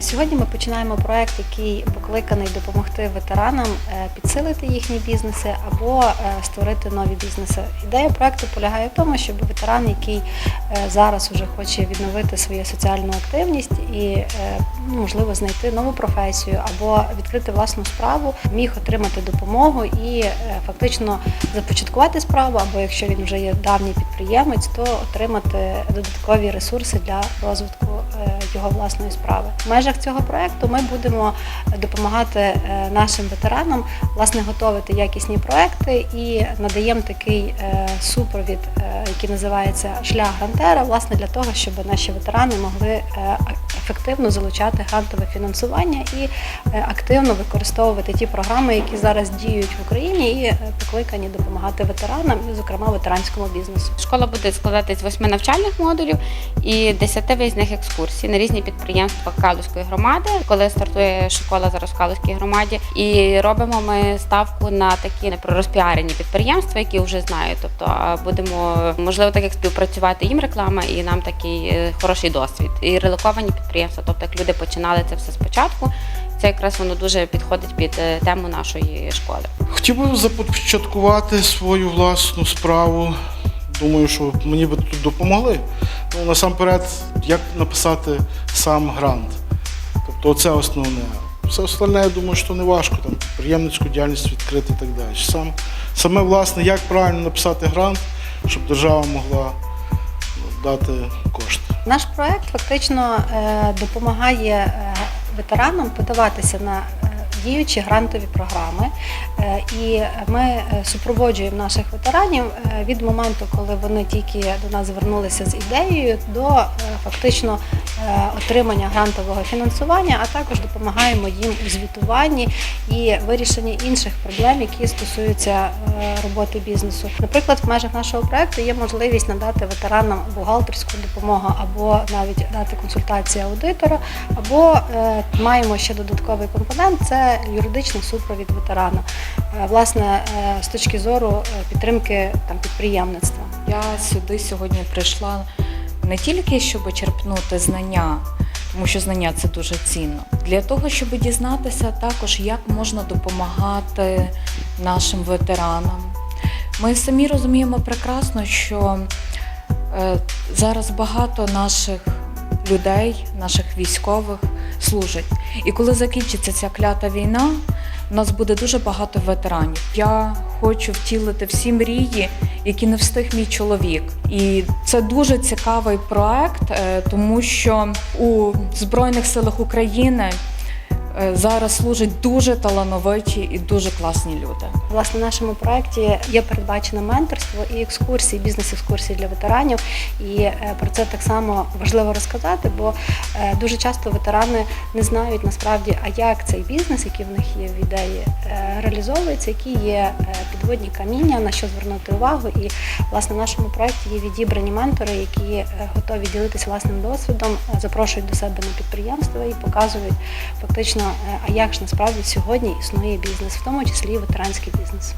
Сьогодні ми починаємо проект, який покликаний допомогти ветеранам е, підсилити їхні бізнеси або е, створити нові бізнеси. Ідея проекту полягає в тому, щоб ветеран, який е, зараз вже хоче відновити свою соціальну активність і ну, можливо знайти нову професію або відкрити власну справу, міг отримати допомогу і фактично започаткувати справу, або якщо він вже є давній підприємець, то отримати додаткові ресурси для розвитку його власної справи. Межах цього проекту ми будемо допомагати е, нашим ветеранам власне готувати якісні проекти і надаємо такий е, супровід, е, який називається шлях грантера, власне для того, щоб наші ветерани могли е, ефективно залучати грантове фінансування і е, активно використовувати ті програми, які зараз діють в Україні, і е, покликані допомагати ветеранам, і, зокрема ветеранському бізнесу. Школа буде складатись восьми навчальних модулів і десяти виїзних екскурсій на різні підприємства Калузької громади, коли стартує школа зараз в Калузькій громаді. І робимо ми ставку на такі непророзпіарені підприємства, які вже знають. Тобто будемо можливо так як співпрацювати їм реклама, і нам такий е, хороший досвід. І релоковані підприємства, тобто як люди починали це все спочатку. Це якраз воно дуже підходить під е, тему нашої школи. Хотів би започаткувати свою власну справу. Думаю, що мені би тут допомогли. Ну, насамперед, як написати сам грант. Тобто це основне. Все остальне, я думаю, що не важко, там, підприємницьку діяльність відкрити і так далі. Сам, саме власне, як правильно написати грант, щоб держава могла ну, дати кошти. Наш проект фактично е, допомагає е, ветеранам подаватися на е, діючі грантові програми, і ми супроводжуємо наших ветеранів від моменту, коли вони тільки до нас звернулися з ідеєю, до фактично отримання грантового фінансування, а також допомагаємо їм у звітуванні і вирішенні інших проблем, які стосуються е, роботи бізнесу. Наприклад, в межах нашого проекту є можливість надати ветеранам бухгалтерську допомогу або навіть дати консультації аудитора, або е, маємо ще додатковий компонент це юридичний супровід ветерана. Е, Власне, е, з точки зору е, підтримки там підприємництва. Я сюди сьогодні прийшла не тільки щоб черпнути знання, тому що знання це дуже цінно, для того, щоб дізнатися також, як можна допомагати нашим ветеранам. Ми самі розуміємо прекрасно, що е, зараз багато наших людей, наших військових служать. І коли закінчиться ця клята війна, у нас буде дуже багато ветеранів. Я хочу втілити всі мрії, які не встиг мій чоловік. І це дуже цікавий проект, е, тому що у Збройних силах України зараз служать дуже талановиті і дуже класні люди. Власне, в нашому проєкті є передбачено менторство і екскурсії, бізнес-екскурсії для ветеранів. І е, про це так само важливо розказати, бо е, дуже часто ветерани не знають насправді, а як цей бізнес, який в них є в ідеї, е, реалізовується, які є е, підводні каміння, на що звернути увагу. І власне в нашому проєкті є відібрані ментори, які е, готові ділитися власним досвідом, е, запрошують до себе на підприємства і показують фактично, е, як ж насправді сьогодні існує бізнес, в тому числі ветеранський бізнес.